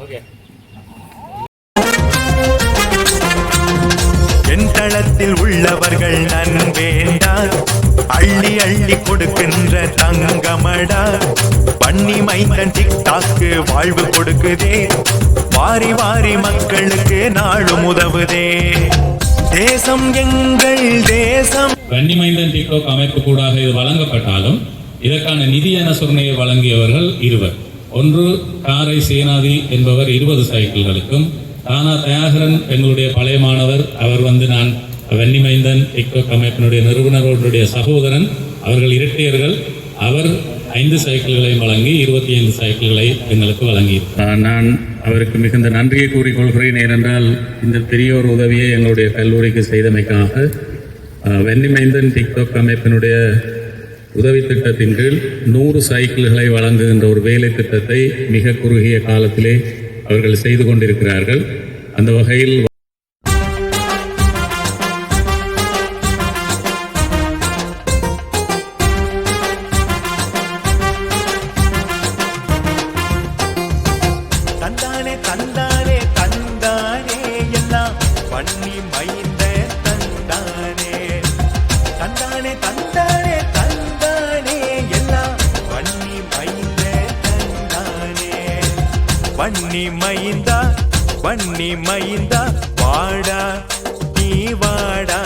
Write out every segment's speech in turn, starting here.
Okay உள்ளவர்கள் தளத்தில் உள்ளவர்கள் அள்ளி அள்ளி கொடுக்கின்ற தங்கமடா. பண்ணி மைந்தன் டிக்டாக்கு வாழ்வு கொடுக்குதே. வாரி வாரி மக்களுக்கு நாளும் உதவுதே. தேசம் எங்கள் தேசம். வன்னிமைந்தன் டிக்டோக் அமைப்பு கூடாக இது வழங்கப்பட்டாலும் இதற்கான நிதி அனுசரணையை வழங்கியவர்கள் இருவர். ஒன்று காரை சேனாதி என்பவர் இருபது சைக்கிள்களுக்கும் தானா தயாகரன் எங்களுடைய பழைய மாணவர் அவர் வந்து நான் வெண்ணிமைந்தன் டிக்டோக் அமைப்பினுடைய நிறுவனர்களுடைய சகோதரன் அவர்கள் இரட்டையர்கள் அவர் ஐந்து சைக்கிள்களை வழங்கி இருபத்தி ஐந்து சைக்கிள்களை எங்களுக்கு வழங்கி நான் அவருக்கு மிகுந்த நன்றியை கூறிக்கொள்கிறேன். ஏனென்றால் இந்த பெரியோர் உதவியை எங்களுடைய கல்லூரிக்கு செய்தமைக்காக அஹ், வெண்ணிமைந்தன் டிக்டாக் அமைப்பினுடைய உதவி திட்டத்தின் கீழ் நூறு சைக்கிள்களை வழங்குகின்ற ஒரு வேலை திட்டத்தை மிக குறுகிய காலத்திலே அவர்கள் செய்து கொண்டிருக்கிறார்கள். அந்த வகையில் தந்தானே தந்தானே தந்தானே எல்லாம் பண்ணி மைந்த தந்தானே தந்தானே தந்தானே தந்தானே எல்லாம் பண்ணி மைந்த தந்தானே பண்ணி மைந்தா பண்ணி மைந்தா வாடா நீ வாடா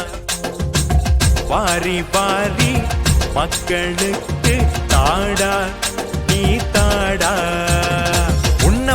பாரி பாரி மக்களுக்கு தாடா நீ தாடா.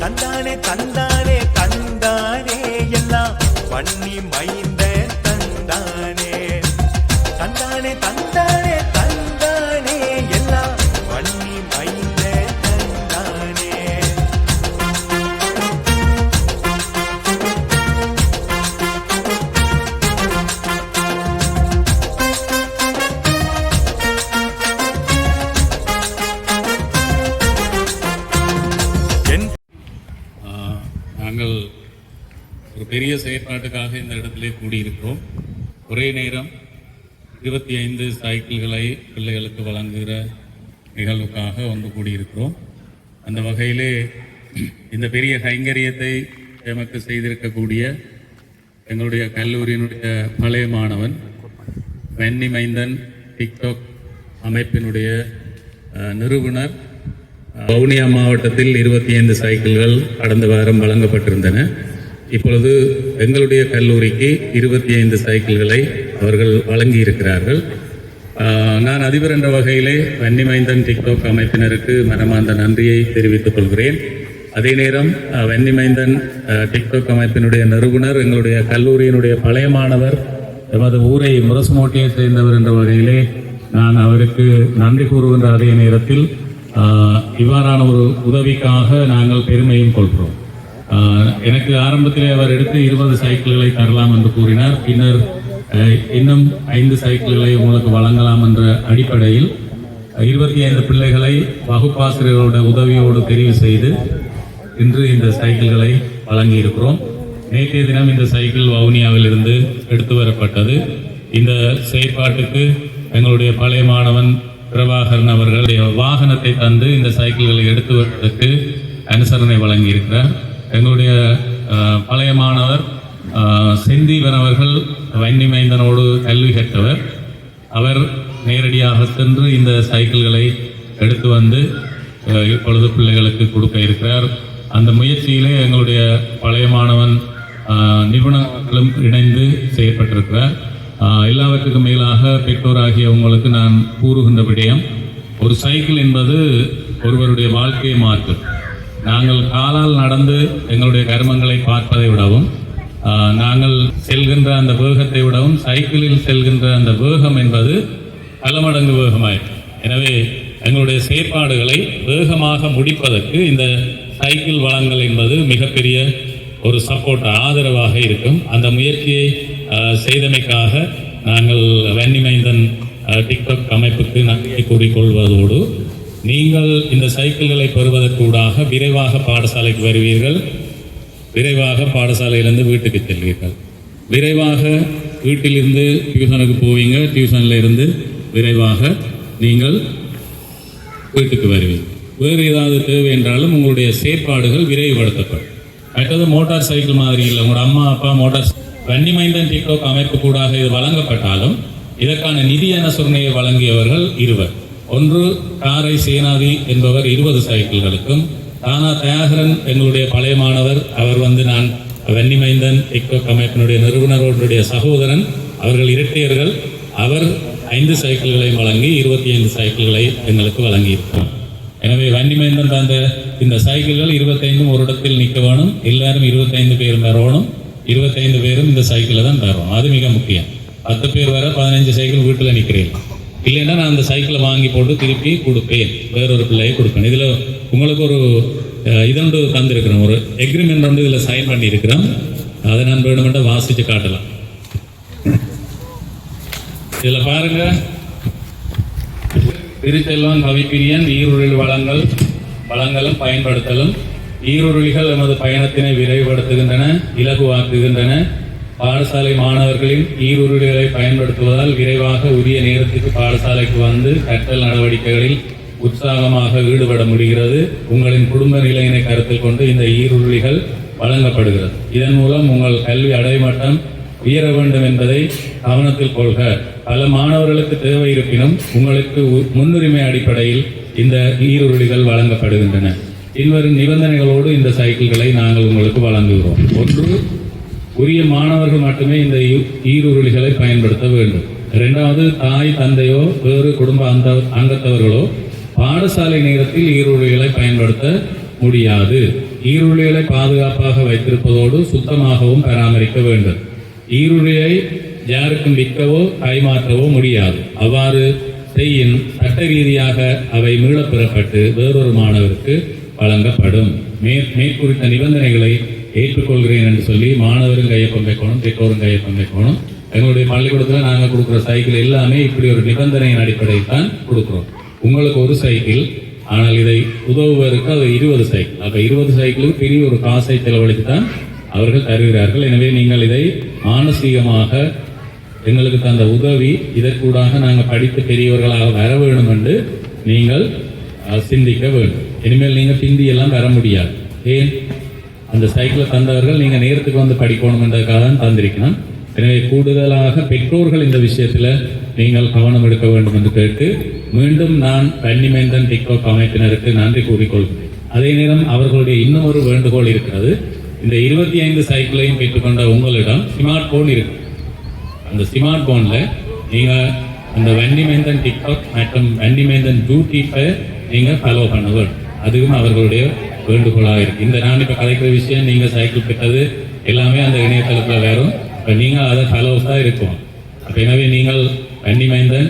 தந்தானே தந்தானே பெரிய செயற்பாட்டுக்காக இந்த இடத்திலே கூடியிருக்கிறோம். ஒரே நேரம் இருபத்தி ஐந்து சைக்கிள்களை பிள்ளைகளுக்கு வழங்குகிற நிகழ்வுக்காக வந்து கூடியிருக்கிறோம். அந்த வகையிலே இந்த பெரிய கைங்கரியத்தை எமக்கு செய்திருக்கக்கூடிய எங்களுடைய கல்லூரியினுடைய பழைய மாணவன் வெண்ணி மைந்தன் டிக்டாக் அமைப்பினுடைய நிறுவனர் வவுனியா மாவட்டத்தில் இருபத்தி ஐந்து சைக்கிள்கள் கடந்த வாரம் வழங்கப்பட்டிருந்தன. இப்பொழுது எங்களுடைய கல்லூரிக்கு இருபத்தி ஐந்து சைக்கிள்களை அவர்கள் வழங்கி இருக்கிறார்கள் நான் அதிபர் என்ற வகையிலே வன்னிமைந்தன் டிக்டாக் அமைப்பினருக்கு மனமார்ந்த நன்றியை தெரிவித்துக் கொள்கிறேன். அதே நேரம் வெண்ணிமைந்தன் வன்னிமைந்தன் டிக்டாக் அமைப்பினுடைய நிறுவனர் எங்களுடைய கல்லூரியினுடைய பழைய மாணவர் எமது ஊரை முரசுமோட்டையை சேர்ந்தவர் என்ற வகையிலே நான் அவருக்கு நன்றி கூறுகின்ற அதே நேரத்தில் இவ்வாறான ஒரு உதவிக்காக நாங்கள் பெருமையும் கொள்கிறோம். எனக்கு ஆரம்பத்திலே அவர் எடுத்து இருபது சைக்கிள்களை தரலாம் என்று கூறினார். பின்னர் இன்னும் ஐந்து சைக்கிள்களை உங்களுக்கு வழங்கலாம் என்ற அடிப்படையில் இருபத்தி ஐந்து பிள்ளைகளை வகுப்பாசிரியர்களோட உதவியோடு தெரிவு செய்து இன்று இந்த சைக்கிள்களை வழங்கியிருக்கிறோம். நேற்றைய தினம் இந்த சைக்கிள் வவுனியாவிலிருந்து எடுத்து வரப்பட்டது. இந்த செயற்பாட்டுக்கு எங்களுடைய பழைய மாணவன் பிரபாகரன் அவர்களுடைய வாகனத்தை தந்து இந்த சைக்கிள்களை எடுத்து வருவதற்கு அனுசரணை வழங்கியிருக்கிறார். எங்களுடைய பழைய மாணவர் அஹ், செந்தீவன் அவர்கள் வன்னிமைந்தனோடு கல்வி கற்றவர். அவர் நேரடியாக சென்று இந்த சைக்கிள்களை எடுத்து வந்து இப்பொழுது பிள்ளைகளுக்கு கொடுக்க இருக்கிறார். அந்த முயற்சியிலே எங்களுடைய பழைய மாணவன் நிபுணர்களும் இணைந்து செயற்பட்டிருக்கிறார். எல்லாவற்றுக்கும் மேலாக பெற்றோராகிய உங்களுக்கு நான் கூறுகின்ற விடயம் ஒரு சைக்கிள் என்பது ஒருவருடைய வாழ்க்கையை மாற்றும். நாங்கள் காலால் நடந்து எங்களுடைய கர்மங்களை பார்ப்பதை விடவும் நாங்கள் செல்கின்ற அந்த வேகத்தை விடவும் சைக்கிளில் செல்கின்ற அந்த வேகம் என்பது பல மடங்கு எனவே எங்களுடைய செயற்பாடுகளை வேகமாக முடிப்பதற்கு இந்த சைக்கிள் வளங்கள் என்பது மிகப்பெரிய ஒரு சப்போர்ட் ஆதரவாக இருக்கும். அந்த முயற்சியை செய்தமைக்காக நாங்கள் வன்னிமைந்தன் டிக்டாக் அமைப்புக்கு நன்றி கூறிக்கொள்வதோடு நீங்கள் இந்த சைக்கிள்களை பெறுவதற்கூடாக விரைவாக பாடசாலைக்கு வருவீர்கள். விரைவாக பாடசாலையிலிருந்து வீட்டுக்கு செல்வீர்கள். விரைவாக வீட்டிலிருந்து டியூஷனுக்கு போவீங்க. டியூஷனில் இருந்து விரைவாக நீங்கள் வீட்டுக்கு வருவீங்க. வேறு ஏதாவது தேவை என்றாலும் உங்களுடைய செயற்பாடுகள் விரைவுபடுத்தப்படும். மற்றது மோட்டார் சைக்கிள் மாதிரி இல்லை. உங்களோட அம்மா அப்பா மோட்டார் வன்னி மைந்தன் டிக்டோக் அமைப்பு கூடாக இது வழங்கப்பட்டாலும் இதற்கான நிதியான அனுசரணையை வழங்கியவர்கள் இருவர். ஒன்று காரை சேனாதி என்பவர் இருபது சைக்கிள்களுக்கும் தானா தயாகரன் எங்களுடைய பழைய மாணவர் அவர் வந்து நான் வெண்ணிமைந்தன் டிக்டாக் அமைப்பினுடைய நிறுவனர்களுடைய சகோதரன் அவர்கள் இரட்டையர்கள் அவர் ஐந்து சைக்கிள்களையும் வழங்கி இருபத்தி ஐந்து சைக்கிள்களை எங்களுக்கு வழங்கியிருக்கோம் எனவே வன்னிமைந்தன் அந்த இந்த சைக்கிள்கள் இருபத்தைந்தும் ஒரு இடத்தில் நிற்க வேணும் எல்லாரும் இருபத்தைந்து பேரும் வரணும் இருபத்தைந்து பேரும் இந்த சைக்கிளில் தான் வரணும். அது மிக முக்கியம். பத்து பேர் வர பதினஞ்சு சைக்கிள் வீட்டில் நிற்கிறீங்க இல்லைன்னா நான் அந்த சைக்கிளை வாங்கி போட்டு திருப்பி கொடுப்பேன். வேறொரு பிள்ளையை கொடுப்பேன். இதில் உங்களுக்கு ஒரு இதொன்று தந்திருக்கிறேன் ஒரு எக்ரிமெண்ட் வந்து இதில் சைன் பண்ணியிருக்கிறேன் அதை நான் வேணுமென்றால் வாசித்து காட்டலாம். இதில் பாருங்க. திருச்செல்வம் கவிப்பிரியன் ஈருளில் வளங்கள் வளங்களும் பயன்படுத்தலும். ஈருருளிகள் எமது பயணத்தினை விரைவுபடுத்துகின்றன இலகுவாக்குகின்றன. பாடசாலை மாணவர்களின் ஈருருளிகளை பயன்படுத்துவதால் விரைவாக உரிய நேரத்துக்கு பாடசாலைக்கு வந்து கற்றல் நடவடிக்கைகளில் உற்சாகமாக ஈடுபட முடிகிறது. உங்களின் குடும்ப நிலையினை கருத்தில் கொண்டு இந்த ஈருருளிகள் வழங்கப்படுகிறது. இதன் மூலம் உங்கள் கல்வி அடைமட்டம் உயர வேண்டும் என்பதை கவனத்தில் கொள்க. பல மாணவர்களுக்கு தேவை இருப்பினும் உங்களுக்கு உ- முன்னுரிமை அடிப்படையில் இந்த ஈருருளிகள் வழங்கப்படுகின்றன. பின்வரும் நிபந்தனைகளோடு இந்த சைக்கிள்களை நாங்கள் உங்களுக்கு வழங்குகிறோம். ஒன்று உரிய மாணவர்கள் மட்டுமே இந்த ஈ- ஈருருளிகளை பயன்படுத்த வேண்டும். இரண்டாவது தாய் தந்தையோ வேறு குடும்ப அந்த அங்கத்தவர்களோ பாடசாலை நேரத்தில் ஈருளிகளை பயன்படுத்த முடியாது. ஈருளிகளை பாதுகாப்பாக வைத்திருப்பதோடு சுத்தமாகவும் பராமரிக்க வேண்டும். ஈருளியை யாருக்கும் விற்கவோ கைமாற்றவோ முடியாது. அவ்வாறு செய்யின் சட்ட ரீதியாக அவை மீளப் பெறப்பட்டு வேறொரு மாணவருக்கு வழங்கப்படும். மே மேற்குறித்த நிபந்தனைகளை ஏற்றுக்கொள்கிறேன் என்று சொல்லி மாணவரும் கையொப்பம் வைக்கணும் பெற்றோரும் கையொப்பம் வைக்கணும். எங்களுடைய பள்ளிக்கூடத்தில் நாங்கள் கொடுக்குற சைக்கிள் எல்லாமே இப்படி ஒரு நிபந்தனையின் அடிப்படையில் தான் கொடுக்குறோம். உங்களுக்கு ஒரு சைக்கிள் ஆனால் இதை உதவுவதற்கு அது இருபது சைக்கிள். அப்போ இருபது சைக்கிளுக்கு பெரிய ஒரு காசை செலவழித்து தான் அவர்கள் தருகிறார்கள். எனவே நீங்கள் இதை மானசீகமாக எங்களுக்கு தந்த உதவி இதற்கூடாக நாங்கள் படித்து பெரியவர்களாக வர வேண்டும் என்று நீங்கள் சிந்திக்க வேண்டும். இனிமேல் நீங்கள் பிந்தி எல்லாம் வர முடியாது. ஏன்? அந்த சைக்கிளை தந்தவர்கள் நீங்கள் நேரத்துக்கு வந்து படிக்கணும் என்றதுக்காக தான் தந்திருக்கணும். எனவே கூடுதலாக பெற்றோர்கள் இந்த விஷயத்தில் நீங்கள் கவனம் எடுக்க வேண்டும் என்று கேட்டு மீண்டும் நான் வன்னிமேந்தன் டிக்டாக் அமைப்பினருக்கு நன்றி கூறிக்கொள்கிறேன். அதே நேரம் அவர்களுடைய இன்னும் ஒரு வேண்டுகோள் இருக்கிறது. இந்த இருபத்தி ஐந்து சைக்கிளையும் பெற்றுக்கொண்ட உங்களிடம் ஸ்மார்ட் போன் இருக்கு. அந்த ஸ்மார்ட் போனில் நீங்கள் அந்த வன்னிமேந்தன் டிக்டாக் மற்றும் வன்னிமேந்தன் யூடியூப்பை நீங்கள் ஃபாலோ பண்ண வேண்டும். அதுவும் அவர்களுடைய வேண்டுகோளாக இருக்கு இந்த நான் இப்ப கதைக்கிற விஷயம் நீங்க சைக்கிள் பெற்றது எல்லாமே அந்த இணையதளத்துல வேறும் இப்ப நீங்க அதை ஃபாலோஸ் தான் இருக்கும். அப்போ எனவே நீங்கள் வன்னிமைந்தன்